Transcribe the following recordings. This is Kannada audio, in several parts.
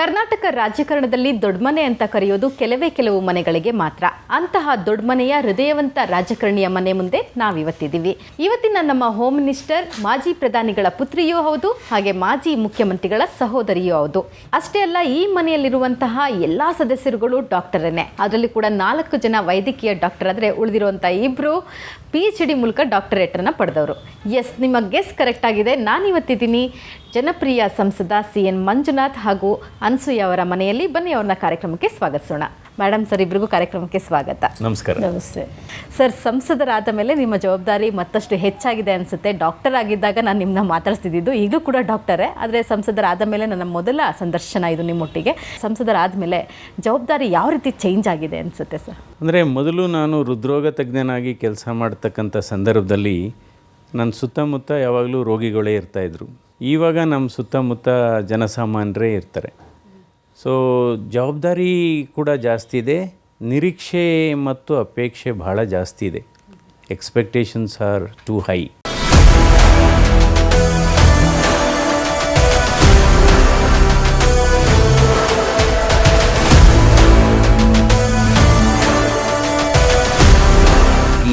ಕರ್ನಾಟಕ ರಾಜಕಾರಣದಲ್ಲಿ ದೊಡ್ಡಮನೆ ಅಂತ ಕರೆಯೋದು ಕೆಲವೇ ಕೆಲವು ಮನೆಗಳಿಗೆ ಮಾತ್ರ. ಅಂತಹ ದೊಡ್ಡಮನೆಯ ಹೃದಯವಂತ ರಾಜಕಾರಣಿಯ ಮನೆ ಮುಂದೆ ನಾವಿವತ್ತಿದ್ದೀವಿ. ಇವತ್ತಿನ ನಮ್ಮ ಹೋಮ್ ಮಿನಿಸ್ಟರ್ ಮಾಜಿ ಪ್ರಧಾನಿಗಳ ಪುತ್ರಿಯೂ ಹೌದು, ಹಾಗೆ ಮಾಜಿ ಮುಖ್ಯಮಂತ್ರಿಗಳ ಸಹೋದರಿಯೂ ಹೌದು. ಅಷ್ಟೇ ಅಲ್ಲ, ಈ ಮನೆಯಲ್ಲಿರುವಂತಹ ಎಲ್ಲಾ ಸದಸ್ಯರುಗಳು ಡಾಕ್ಟರೇನೆ. ಅದರಲ್ಲಿ ಕೂಡ ನಾಲ್ಕು ಜನ ವೈದ್ಯಕೀಯ ಡಾಕ್ಟರ್ ಆದರೆ ಉಳಿದಿರುವಂತಹ ಇಬ್ರು ಪಿ ಎಚ್ ಡಿ ಮೂಲಕ ಡಾಕ್ಟರೇಟನ್ನು ಪಡೆದವರು. ಎಸ್ ನಿಮ್ಮ ಗೆಸ್ ಕರೆಕ್ಟ್ ಆಗಿದೆ. ನಾನಿವತ್ತಿದ್ದೀನಿ. ಜನಪ್ರಿಯ ಸಂಸದ ಸಿ ಎನ್ ಮಂಜುನಾಥ್ ಹಾಗೂ ಅನ್ಸೂಯ ಅವರ ಮನೆಯಲ್ಲಿ ಬನ್ನಿ ಅವ್ರನ್ನ ಕಾರ್ಯಕ್ರಮಕ್ಕೆ ಸ್ವಾಗತಿಸೋಣ. ಮೇಡಮ್ ಸರ್ ಇಬ್ಬರಿಗೂ ಕಾರ್ಯಕ್ರಮಕ್ಕೆ ಸ್ವಾಗತ. ನಮಸ್ಕಾರ. ನಮಸ್ತೆ. ಸರ್ ಸಂಸದರಾದ ಮೇಲೆ ನಿಮ್ಮ ಜವಾಬ್ದಾರಿ ಮತ್ತಷ್ಟು ಹೆಚ್ಚಾಗಿದೆ ಅನಿಸುತ್ತೆ. ಡಾಕ್ಟರ್ ಆಗಿದ್ದಾಗ ನಾನು ನಿಮ್ಮನ್ನ ಮಾತಾಡ್ತಿದ್ದು ಈಗಲೂ ಕೂಡ ಡಾಕ್ಟರೇ ಆದರೆ ಸಂಸದರಾದ ಮೇಲೆ ನನ್ನ ಮೊದಲ ಸಂದರ್ಶನ ಇದು ನಿಮ್ಮೊಟ್ಟಿಗೆ. ಸಂಸದರಾದ ಮೇಲೆ ಜವಾಬ್ದಾರಿ ಯಾವ ರೀತಿ ಚೇಂಜ್ ಆಗಿದೆ ಅನಿಸುತ್ತೆ ಸರ್ ಅಂದರೆ ಮೊದಲು ನಾನು ಹೃದ್ರೋಗ ತಜ್ಞನಾಗಿ ಕೆಲಸ ಮಾಡ್ತಕ್ಕಂಥ ಸಂದರ್ಭದಲ್ಲಿ ನನ್ನ ಸುತ್ತಮುತ್ತ ಯಾವಾಗಲೂ ರೋಗಿಗಳೇ ಇರ್ತಾಯಿದ್ರು ಇವಾಗ ನಮ್ಮ ಸುತ್ತಮುತ್ತ ಜನಸಾಮಾನ್ಯರೇ ಇರ್ತಾರೆ. ಸೊ ಜವಾಬ್ದಾರಿ ಕೂಡ ಜಾಸ್ತಿ ಇದೆ. ನಿರೀಕ್ಷೆ ಮತ್ತು ಅಪೇಕ್ಷೆ ಬಹಳ ಜಾಸ್ತಿ ಇದೆ. ಎಕ್ಸ್ಪೆಕ್ಟೇಷನ್ಸ್ ಆರ್ ಟು ಹೈ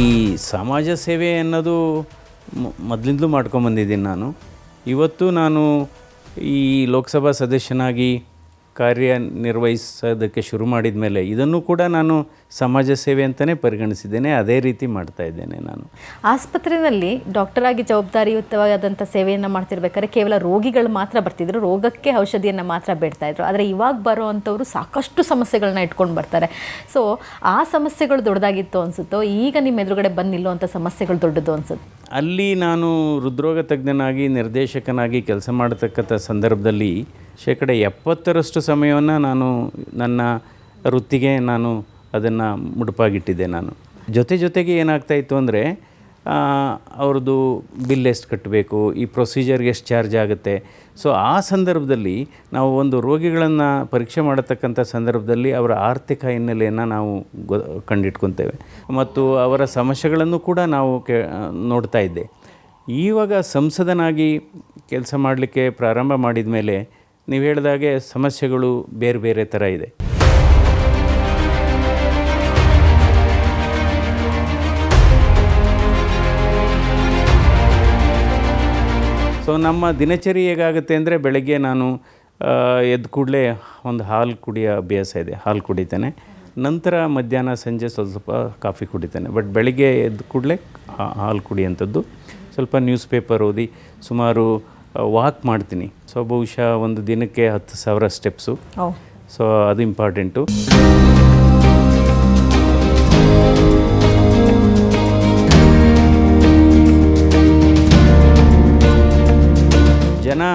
ಈ ಸಮಾಜ ಸೇವೆ ಅನ್ನೋದು ಮೊದಲಿಂದಲೂ ಮಾಡ್ಕೊಂಬಂದಿದ್ದೀನಿ ನಾನು. ಇವತ್ತು ನಾನು ಈ ಲೋಕಸಭಾ ಸದಸ್ಯನಾಗಿ ಕಾರ್ಯನಿರ್ವಹಿಸೋದಕ್ಕೆ ಶುರು ಮಾಡಿದ ಮೇಲೆ ಇದನ್ನು ಕೂಡ ನಾನು ಸಮಾಜ ಸೇವೆ ಅಂತಲೇ ಪರಿಗಣಿಸಿದ್ದೇನೆ. ಅದೇ ರೀತಿ ಮಾಡ್ತಾ ಇದ್ದೇನೆ ನಾನು. ಆಸ್ಪತ್ರೆಯಲ್ಲಿ ಡಾಕ್ಟರಾಗಿ ಜವಾಬ್ದಾರಿಯುತವಾದಂಥ ಸೇವೆಯನ್ನು ಮಾಡ್ತಿರ್ಬೇಕಾದ್ರೆ ಕೇವಲ ರೋಗಿಗಳು ಮಾತ್ರ ಬರ್ತಿದ್ರು. ರೋಗಕ್ಕೆ ಔಷಧಿಯನ್ನು ಮಾತ್ರ ಬೇಡ್ತಾ ಇದ್ರು. ಆದರೆ ಇವಾಗ ಬರೋ ಅಂಥವ್ರು ಸಾಕಷ್ಟು ಸಮಸ್ಯೆಗಳನ್ನ ಇಟ್ಕೊಂಡು ಬರ್ತಾರೆ. ಸೊ ಆ ಸಮಸ್ಯೆಗಳು ದೊಡ್ಡದಾಗಿತ್ತು ಅನಿಸುತ್ತೋ, ಈಗ ನಿಮ್ಮ ಎದುರುಗಡೆ ಬಂದು ನಿಲ್ಲುವಂಥ ಸಮಸ್ಯೆಗಳು ದೊಡ್ಡದು ಅನ್ಸುತ್ತೆ? ಅಲ್ಲಿ ನಾನು ಹೃದ್ರೋಗ ತಜ್ಞನಾಗಿ, ನಿರ್ದೇಶಕನಾಗಿ ಕೆಲಸ ಮಾಡತಕ್ಕಂಥ ಸಂದರ್ಭದಲ್ಲಿ ಶೇಕಡ ಎಪ್ಪತ್ತರಷ್ಟು ಸಮಯವನ್ನು ನಾನು ನನ್ನ ವೃತ್ತಿಗೆ ನಾನು ಅದನ್ನು ಮುಡುಪಾಗಿಟ್ಟಿದ್ದೆ ನಾನು. ಜೊತೆ ಜೊತೆಗೆ ಏನಾಗ್ತಾಯಿತ್ತು ಅಂದರೆ ಅವ್ರದ್ದು ಬಿಲ್ ಎಷ್ಟು ಕಟ್ಟಬೇಕು ಈ ಪ್ರೊಸೀಜರ್ಗೆ ಎಷ್ಟು ಚಾರ್ಜ್ ಆಗುತ್ತೆ. ಸೊ ಆ ಸಂದರ್ಭದಲ್ಲಿ ನಾವು ಒಂದು ರೋಗಿಗಳನ್ನು ಪರೀಕ್ಷೆ ಮಾಡತಕ್ಕಂಥ ಸಂದರ್ಭದಲ್ಲಿ ಅವರ ಆರ್ಥಿಕ ಹಿನ್ನೆಲೆಯನ್ನು ನಾವು ಗೊ, ಕಂಡಿಟ್ಕೊತೇವೆ. ಮತ್ತು ಅವರ ಸಮಸ್ಯೆಗಳನ್ನು ಕೂಡ ನಾವು ಕೆ, ನೋಡ್ತಾ ಇದ್ದೆ. ಈವಾಗ ಸಂಸದನಾಗಿ ಕೆಲಸ ಮಾಡಲಿಕ್ಕೆ ಪ್ರಾರಂಭ ಮಾಡಿದ ಮೇಲೆ ನೀವು ಹೇಳಿದಾಗೆ ಸಮಸ್ಯೆಗಳು ಬೇರೆ ಬೇರೆ ಥರ ಇದೆ. ಸೊ ನಮ್ಮ ದಿನಚರಿ ಹೇಗಾಗುತ್ತೆ ಅಂದರೆ ಬೆಳಗ್ಗೆ ನಾನು ಎದ್ದ ಕೂಡಲೇ ಒಂದು ಹಾಲು ಕುಡಿಯೋ ಅಭ್ಯಾಸ ಇದೆ. ಹಾಲು ಕುಡಿತೇನೆ. ನಂತರ ಮಧ್ಯಾಹ್ನ ಸಂಜೆ ಸ್ವಲ್ಪ ಸ್ವಲ್ಪ ಕಾಫಿ ಕುಡಿತೇನೆ. ಬಟ್ ಬೆಳಗ್ಗೆ ಎದ್ದ ಕೂಡಲೇ ಹಾಲು ಕುಡಿಯೋಂಥದ್ದು. ಸ್ವಲ್ಪ ನ್ಯೂಸ್ ಪೇಪರ್ ಓದಿ ಸುಮಾರು ವಾಕ್ ಮಾಡ್ತೀನಿ. ಸೊ ಬಹುಶಃ ಒಂದು ದಿನಕ್ಕೆ ಹತ್ತು ಸಾವಿರ ಸ್ಟೆಪ್ಸು ಸೊ ಅದು ಇಂಪಾರ್ಟೆಂಟು ಜನ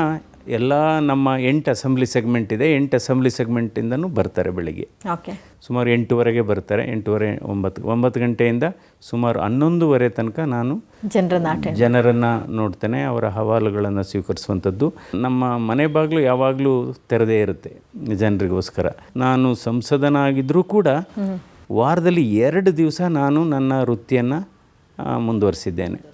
ಎಲ್ಲ ನಮ್ಮ ಎಂಟು ಅಸೆಂಬ್ಲಿ ಸೆಗ್ಮೆಂಟ್ ಇದೆ. ಎಂಟು ಅಸೆಂಬ್ಲಿ ಸೆಗ್ಮೆಂಟಿಂದನೂ ಬರ್ತಾರೆ ಬೆಳಿಗ್ಗೆ. ಓಕೆ. ಸುಮಾರು ಎಂಟುವರೆಗೆ ಬರ್ತಾರೆ. ಎಂಟೂವರೆ ಒಂಬತ್ತು ಒಂಬತ್ತು ಗಂಟೆಯಿಂದ ಸುಮಾರು ಹನ್ನೊಂದುವರೆ ತನಕ ನಾನು ಜನರ ಅಟೆಂಡ್ ಜನರನ್ನು ನೋಡ್ತೇನೆ ಅವರ ಹವಾಲುಗಳನ್ನು ಸ್ವೀಕರಿಸುವಂಥದ್ದು. ನಮ್ಮ ಮನೆ ಬಾಗಿಲು ಯಾವಾಗಲೂ ತೆರೆದೇ ಇರುತ್ತೆ ಜನರಿಗೋಸ್ಕರ. ನಾನು ಸಂಸದನಾಗಿದ್ದರೂ ಕೂಡ ವಾರದಲ್ಲಿ ಎರಡು ದಿವಸ ನಾನು ನನ್ನ ವೃತ್ತಿಯನ್ನು ಮುಂದುವರಿಸಿದ್ದೇನೆ.